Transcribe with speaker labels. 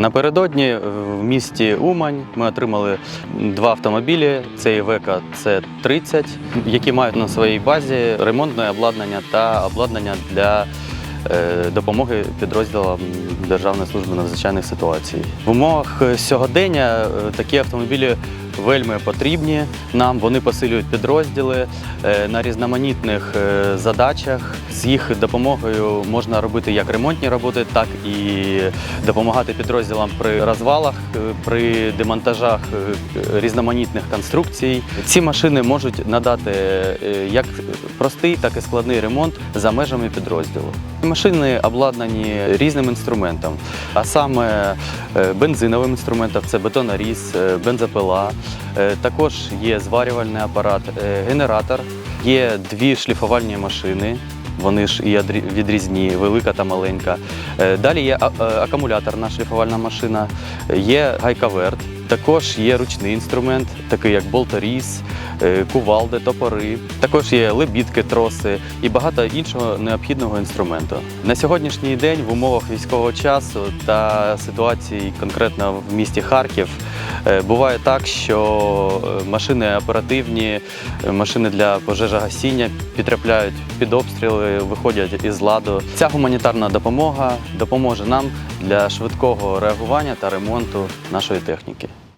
Speaker 1: Напередодні в місті Умань ми отримали два автомобілі: це Івека С-30, які мають на своїй базі ремонтне обладнання та обладнання для е, допомоги підрозділам Державної служби надзвичайних ситуацій. В умовах е, сьогодення е, такі автомобілі вельми потрібні нам. Вони посилюють підрозділи е, на різноманітних е, задачах. З їх допомогою можна робити як ремонтні роботи, так і допомагати підрозділам при розвалах, е, при демонтажах різноманітних конструкцій. Ці машини можуть надати як простий, так і складний ремонт за межами підрозділу. Машини обладнані різним інструментом, а саме е, бензиновим інструментом це бетоноріз, е, бензопила. Е, Також є зварювальний апарат, генератор, є дві шліфувальні машини. Вони ж і відрізні, велика та маленька. Далі є акумуляторна шліфувальна машина, є гайковерт. Також є ручний інструмент, такий як болторіз, е, кувалди, топори. Також є лебідки, троси і багато іншого необхідного інструменту. На сьогоднішній день в умовах військового часу та ситуації конкретно в місті Харків е, буває так, що е, машини оперативні, машини для пожежогасіння потрапляють під обстріли, виходять із ладу. Ця гуманітарна допомога допоможе нам для швидкого реагування та ремонту нашої техніки.